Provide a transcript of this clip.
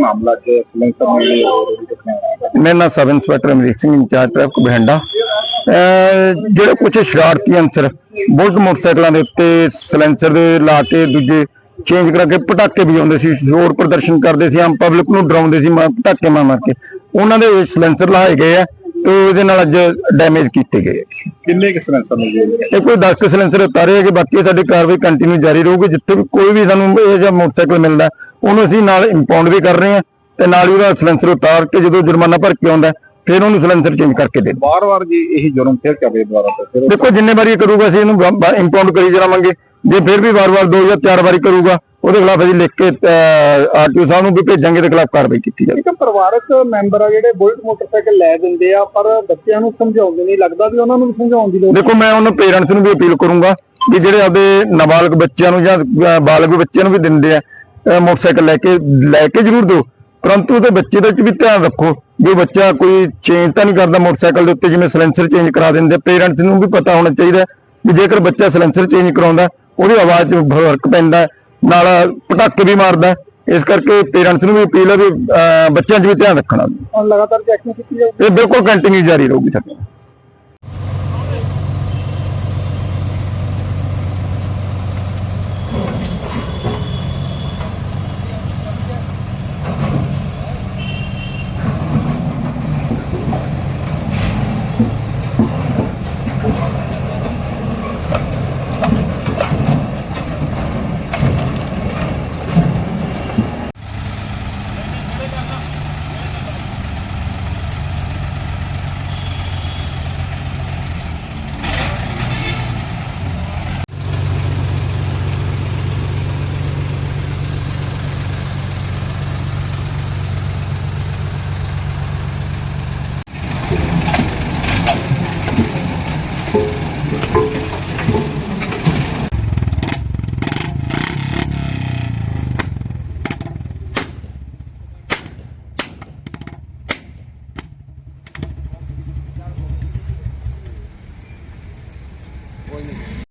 ਮਾਮਲਾ ਚ ਸਿਲੰਡਰ ਮਿਲੇ ਹੋਰ ਵੀ ਕਿਤਨਾ ਮੇਰਾ ਨਾਮ sub inspector Amrik Singh incharge traffic Bathinda ਜਿਹੜੇ ਕੁਝ ਸ਼ਰਾਰਤੀ ਅੰਸਰ ਬੁਲਟ ਮੋਟਰਸਾਈਕਲਾਂ ਦੇ ਉੱਤੇ ਸਲੈਂਸਰ ਦੇ ਲਾ ਕੇ ਦੂਜੇ ਚੇਂਜ ਕਰਾ ਕੇ ਪਟਾਕੇ ਵਜਾਉਂਦੇ ਸੀ, ਜ਼ੋਰ ਪ੍ਰਦਰਸ਼ਨ ਕਰਦੇ ਸੀ, ਆਮ ਪਬਲਿਕ ਨੂੰ ਡਰਾਉਂਦੇ ਸੀ ਪਟਾਕੇ ਮਾਰ ਮਾਰ ਕੇ। ਉਹਨਾਂ ਦੇ ਸਲੈਂਸਰ ਲਾਏ ਗਏ ਆ ਤੇ ਇਹਦੇ ਨਾਲ ਅੱਜ ਡੈਮੇਜ ਕੀਤੇ ਗਏ ਆ। ਕਿੰਨੇ ਕਿ ਸਿਲੰਡਰ ਮਿਲੇ ਇਹ ਕੋਈ 10 ਕੁ ਸਿਲੰਸਰ ਉਤਾਰੇ ਹੈਗੇ ਬਾਕੀ ਸਾਡੀ ਕਾਰਵਾਈ ਕੰਟੀਨਿਊ ਜਾਰੀ ਰਹੂਗੀ ਜਿੱਥੇ ਵੀ ਕੋਈ ਵੀ ਸਾਨੂੰ ਇਹ ਜਿਹਾ ਮੋਟਰਸਾਈਕਲ ਮਿਲਦਾ ਉਹਨੂੰ ਅਸੀਂ ਨਾਲ ਇੰਪਾਊਂਡ ਵੀ ਕਰ ਰਹੇ ਹਾਂ ਤੇ ਨਾਲ ਹੀ ਉਹਦਾ ਸਿਲੰਸਰ ਉਤਾਰ ਕੇ ਜਦੋਂ ਜੁਰਮਾਨਾ ਭਰ ਕੇ ਆਉਂਦਾ ਫਿਰ ਉਹਨੂੰ ਸਿਲੰਸਰ ਚੇਂਜ ਕਰਕੇ ਦੇ। ਬਾਰ-ਬਾਰ ਜੀ ਇਹੀ ਜੁਰਮ ਫਿਰ ਕਰੇ ਦੁਬਾਰਾ ਦੇਖੋ ਜਿੰਨੇ ਵਾਰੀ ਕਰੂਗਾ ਅਸੀਂ ਇਹਨੂੰ ਇੰਪਾਊਂਡ ਕਰੀ ਜਾਵਾਂਗੇ। ਜੇ ਫਿਰ ਵੀ ਵਾਰ-ਵਾਰ ਦੋ ਜਾਂ ਚਾਰ ਵਾਰੀ ਕਰੂਗਾ ਉਹਦੇ ਖਿਲਾਫ ਅਸੀਂ ਲਿਖ ਕੇ ਆਰਟੀਓ ਸਾਹਿਬ ਨੂੰ ਵੀ ਭੇਜਾਂਗੇ ਤੇ ਖਿਲਾਫ ਕਾਰਵਾਈ ਕੀਤੀ ਜਾਵੇ ਇੱਕ ਪਰਿਵਾਰਕ ਮੈਂਬਰ ਆ ਜਿਹੜੇ ਬੁਲਟ ਮੋਟਰਸਾਈਕਲ ਲੈ ਦਿੰਦੇ ਆ ਪਰ ਬੱਚਿਆਂ ਨੂੰ ਸਮਝਾਉਂਦੇ ਨਹੀਂ ਲੱਗਦਾ ਵੀ ਉਹਨਾਂ ਨੂੰ ਵੀ ਸਮਝਾਉਣ ਦੀ ਲੋੜ ਦੇਖੋ ਮੈਂ ਉਹਨਾਂ ਪੇਰੈਂਟਸ ਨੂੰ ਵੀ ਅਪੀਲ ਕਰੂੰਗਾ ਕਿ ਜਿਹੜੇ ਆਪਦੇ ਨਾਬਾਲਗ ਬੱਚਿਆਂ ਨੂੰ ਜਾਂ ਬਾਲਗ ਬੱਚਿਆਂ ਨੂੰ ਵੀ ਦਿੰਦੇ ਆ ਮੋਟਰਸਾਈਕਲ ਲੈ ਕੇ ਲੈ ਕੇ ਜ਼ਰੂਰ ਦਿਓ। ਪਰੰਤੂ ਉਹਦੇ ਬੱਚੇ ਦੇ ਵਿੱਚ ਵੀ ਧਿਆਨ ਰੱਖੋ ਜੇ ਬੱਚਾ ਕੋਈ ਚੇਂਜ ਤਾਂ ਨਹੀਂ ਕਰਦਾ ਮੋਟਰਸਾਈਕਲ ਦੇ ਉੱਤੇ ਜਿਵੇਂ ਸਿਲੈਂਸਰ ਚੇਂਜ ਕਰਾ ਦਿੰਦੇ ਪੇਰੈਂਟਸ ਨੂੰ ਵੀ ਪਤਾ ਹੋਣਾ ਚਾਹੀਦਾ ਵੀ ਜੇਕਰ ਬੱਚਾ ਸਿਲੈਂਸਰ ਚੇਂਜ ਕਰਾਉਂਦਾ ਉਹਦੀ ਆਵਾਜ਼ 'ਚ ਫ਼ਰਕ ਪੈਂਦਾ ਨਾਲ ਪਟਾਕੇ ਵੀ ਮਾਰਦਾ। ਇਸ ਕਰਕੇ ਪੇਰੈਂਟਸ ਨੂੰ ਵੀ ਅਪੀਲ ਹੈ ਵੀ ਬੱਚਿਆਂ 'ਚ ਵੀ ਧਿਆਨ ਰੱਖਣਾ। ਹੁਣ ਲਗਾਤਾਰ ਚੈਕਿੰਗ ਕੀਤੀ ਜਾਊਗੀ ਇਹ ਬਿਲਕੁਲ ਕੰਟੀਨਿਊ ਜਾਰੀ ਰਹੂਗੀ ਸਰ